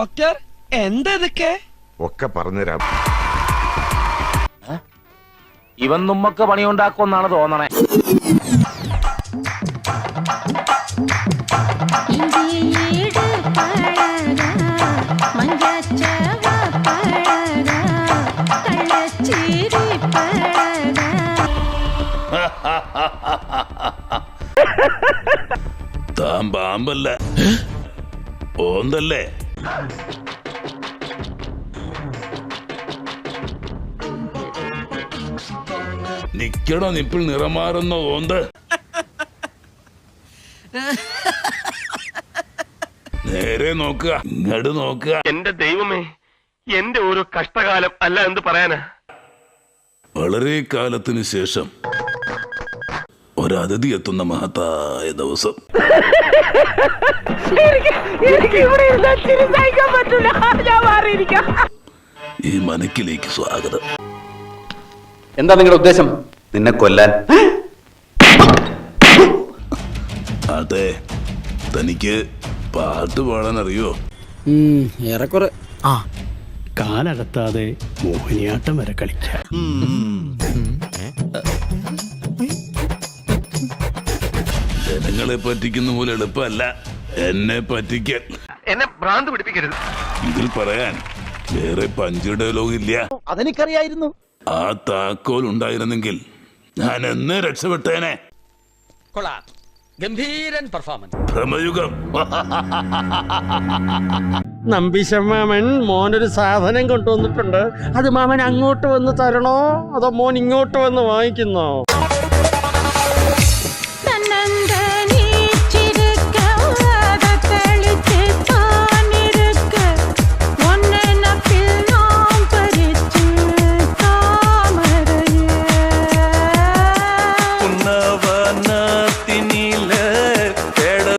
Doctor എന്താ ഇതൊക്കെ ഒക്കെ പറഞ്ഞുതരാം. ഇവൻ പണി പണിയുണ്ടാക്കുമെന്നാണ് തോന്നണേ. താൻ പാമ്പല്ല? ഓന്തല്ലേ? നിക്കട നിപ്പിൽ നിറമാറുന്ന ഓന്ത് നേരെ നോക്കുക ഇങ്ങോട്ട് നോക്കുക. എന്റെ ദൈവമേ എന്റെ ഓരോ കഷ്ടകാലം അല്ല എന്ത് പറയാനാ. വളരെ കാലത്തിന് ശേഷം ഒരതിഥി എത്തുന്ന മഹത്തായ ദിവസം. ഈ മനക്കിലേക്ക് സ്വാഗതം. എന്താ നിങ്ങളുടെ ഉദ്ദേശം? നിന്നെ കൊല്ലാൻ. അതെ തനിക്ക് പാട്ട് പാടാൻ അറിയോ? ഏറെക്കുറെ. ആ കാലടത്താതെ മോഹിനിയാട്ടം വരെ കളിക്കാം ജനങ്ങളെ പറ്റിക്കുന്ന പോലെ എളുപ്പമല്ല. എന്നെ പറ്റിക്കാൻ. എന്നെ ഭ്രാന്ത് പിടിപ്പിക്കരുത്. ഇതിൽ പറയാൻ വേറെ പഞ്ച് ഡയലോഗ് ഇല്ല. അതെനിക്കറിയായിരുന്നു. ആ താക്കോൽ ഉണ്ടായിരുന്നെങ്കിൽ ഞാൻ എന്നെ രക്ഷപ്പെട്ടേനെ. കൊള്ളാം. ഗംഭീരൻ പെർഫോമൻസ് ഭ്രമയുഗം. നമ്പിശമാമൻ മോനൊരു സാധനം കൊണ്ടുവന്നിട്ടുണ്ട്. അത് മാമൻ അങ്ങോട്ട് വന്ന് തരണോ? അതോ മോൻ ഇങ്ങോട്ട് വന്ന് വാങ്ങിക്കുന്നോ?